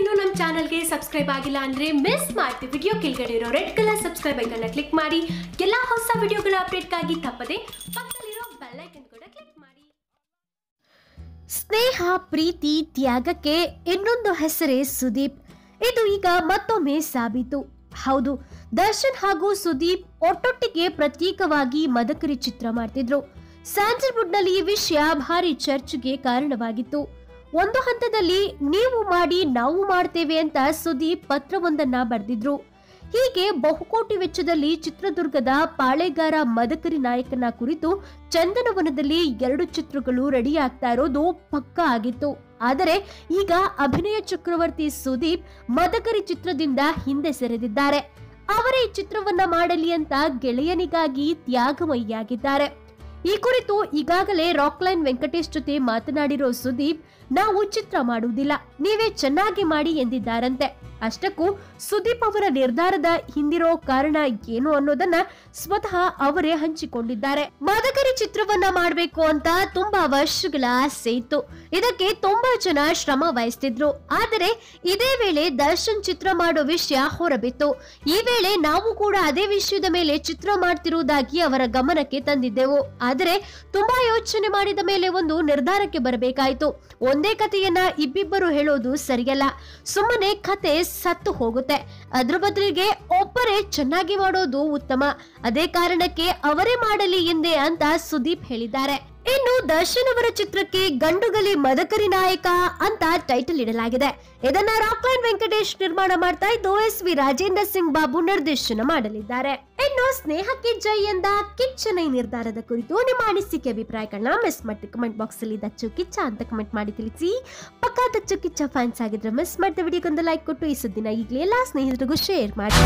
ಇನ್ನೂ ನಮ್ಮ ಚಾನಲ್ಗೆ ಸಬ್ಸ್ಕ್ರೈಬ್ ಆಗಿಲ್ಲ ಅಂದ್ರೆ ಮಿಸ್ ಮಾಡ್ತಿ ವಿಡಿಯೋ ಕೆಳಗಡೆ ಇರೋ ರೆಡ್ ಕಲರ್ ಸಬ್ಸ್ಕ್ರೈಬ್ ಐಕನ್ನ ಕ್ಲಿಕ್ ಮಾಡಿ. ಎಲ್ಲ ಹೊಸ ವಿಡಿಯೋಗಳ ಅಪ್ಡೇಟ್ಗಾಗಿ ತಪ್ಪದೆ ಪಕ್ಕದಲ್ಲಿರೋ ಐಕನ್ ಕೂಡ ಕ್ಲಿಕ್ ಮಾಡಿ. ಸ್ನೇಹ, ಪ್ರೀತಿ, ತ್ಯಾಗಕ್ಕೆ ಇನ್ನೊಂದು ಹೆಸರೇ ಸುದೀಪ್. ಇದು ಈಗ ಮತ್ತೊಮ್ಮೆ ಸಾಬೀತು. ಹೌದು, ದರ್ಶನ್ ಹಾಗೂ ಸುದೀಪ್ ಒಟ್ಟೊಟ್ಟಿಗೆ ಪ್ರತ್ಯೇಕವಾಗಿ ಮದಕರಿ ಚಿತ್ರ ಮಾಡ್ತಿದ್ರು. ಸ್ಯಾಂಡಲ್ವುಡ್ನಲ್ಲಿ ಈ ವಿಷಯ ಭಾರಿ ಚರ್ಚೆಗೆ ಕಾರಣವಾಗಿತ್ತು. ಒಂದು ಹಂತದಲ್ಲಿ ನೀವು ಮಾಡಿ, ನಾವು ಮಾಡ್ತೇವೆ ಅಂತ ಸುದೀಪ್ ಪತ್ರವೊಂದನ್ನ ಬರೆದಿದ್ರು. ಹೀಗೆ ಬಹುಕೋಟಿ ವೆಚ್ಚದಲ್ಲಿ ಚಿತ್ರದುರ್ಗದ ಪಾಳೆಗಾರ ಮದಕರಿ ನಾಯಕನ ಕುರಿತು ಚಂದನವನದಲ್ಲಿ ಎರಡು ಚಿತ್ರಗಳು ರೆಡಿ ಆಗ್ತಾ ಇರೋದು ಪಕ್ಕಾ ಆಗಿತ್ತು. ಆದರೆ ಈಗ ಅಭಿನಯ ಚಕ್ರವರ್ತಿ ಸುದೀಪ್ ಮದಕರಿ ಚಿತ್ರದಿಂದ ಹಿಂದೆ ಸೆರೆದಿದ್ದಾರೆ. ಅವರೇ ಈ ಚಿತ್ರವನ್ನ ಮಾಡಲಿ ಅಂತ ಗೆಳೆಯನಿಗಾಗಿ ತ್ಯಾಗಮಯಿಯಾಗಿದ್ದಾರೆ ಈ ಕುರಿತು ಈಗಾಗಲೇ ರಾಕ್ಲೈನ್ ವೆಂಕಟೇಶ್ ಜೊತೆ ಮಾತನಾಡಿರೋ ಸುದೀಪ್, ನಾವು ಚಿತ್ರ ಮಾಡುವುದಿಲ್ಲ, ನೀವೇ ಚೆನ್ನಾಗಿ ಮಾಡಿ ಎಂದಿದ್ದಾರಂತೆ. ಅಷ್ಟಕ್ಕೂ ಸುದೀಪ್ ಅವರ ನಿರ್ಧಾರದ ಹಿಂದಿರೋ ಕಾರಣ ಏನು ಅನ್ನೋದನ್ನ ಸ್ವತಃ ಅವರೇ ಹಂಚಿಕೊಂಡಿದ್ದಾರೆ. ಮಾದಕರಿ ಚಿತ್ರವನ್ನ ಮಾಡಬೇಕು ಅಂತ ತುಂಬಾ ವರ್ಷಗಳ ಆಸೆ ಇತ್ತು. ಇದಕ್ಕೆ ತುಂಬಾ ಜನ ಶ್ರಮ ವಹಿಸ್ತಿದ್ರು. ಆದರೆ ಇದೇ ವೇಳೆ ದರ್ಶನ್ ಚಿತ್ರ ಮಾಡೋ ವಿಷಯ ಹೊರಬಿತ್ತು. ಈ ವೇಳೆ ನಾವು ಕೂಡ ಅದೇ ವಿಷಯದ ಮೇಲೆ ಚಿತ್ರ ಮಾಡ್ತಿರುವುದಾಗಿ ಅವರ ಗಮನಕ್ಕೆ ತಂದಿದ್ದೆವು. ಆದರೆ ತುಂಬಾ ಯೋಚನೆ ಮಾಡಿದ ಮೇಲೆ ಒಂದು ನಿರ್ಧಾರಕ್ಕೆ ಬರಬೇಕಾಯಿತು. ಒಂದೇ ಕಥೆಯನ್ನ ಇಬ್ಬಿಬ್ಬರು ಹೇಳೋದು ಸರಿಯಲ್ಲ. ಸುಮ್ಮನೆ ಕತೆ ಸತ್ತು ಹೋಗುತ್ತೆ. ಅದ್ರ ಬದಲಿಗೆ ಒಬ್ಬರೇ ಚೆನ್ನಾಗಿ ಮಾಡೋದು ಉತ್ತಮ. ಅದೇ ಕಾರಣಕ್ಕೆ ಅವರೇ ಮಾಡಲಿ ಎಂದೇ ಅಂತ ಸುದೀಪ್ ಹೇಳಿದ್ದಾರೆ. ಇನ್ನು ದರ್ಶನ್ ಅವರ ಚಿತ್ರಕ್ಕೆ ಗಂಡುಗಲಿ ಮದಕರಿ ನಾಯಕ ಅಂತ ಟೈಟಲ್ ಇಡಲಾಗಿದೆ. ಇದನ್ನ ರಾಕ್ಲೈನ್ ವೆಂಕಟೇಶ್ ನಿರ್ಮಾಣ ಮಾಡ್ತಾ ಇದ್ದು, ಎಸ್ ವಿ ರಾಜೇಂದ್ರ ಸಿಂಗ್ ಬಾಬು ನಿರ್ದೇಶನ ಮಾಡಲಿದ್ದಾರೆ. ಇನ್ನು ಸ್ನೇಹಕ್ಕೆ ಜೈ ಎಂದ ಕಿಚ್ಚನ ನಿರ್ಧಾರದ ಕುರಿತು ನಿಮ್ಮ ಅನಿಸಿಕೆ ಅಭಿಪ್ರಾಯಗಳನ್ನ ಮಿಸ್ ಮಾಡಿ ಕಮೆಂಟ್ ಬಾಕ್ಸ್ ಅಲ್ಲಿ ದಚ್ಚು ಕಿಚ್ಚ ಅಂತ ಕಮೆಂಟ್ ಮಾಡಿ ತಿಳಿಸಿ. ಪಕ್ಕಾ ದಚ್ಚು ಕಿಚ್ಚ ಫ್ಯಾನ್ಸ್ ಆಗಿದ್ರೆ ಮಿಸ್ ಮಾಡಿದ ವಿಡಿಯೋಗೊಂದು ಲೈಕ್ ಕೊಟ್ಟು, ಈ ಸುದ್ದಿನ ಈಗಲೇ ಎಲ್ಲಾ ಸ್ನೇಹಿತರಿಗೂ ಶೇರ್ ಮಾಡಿ.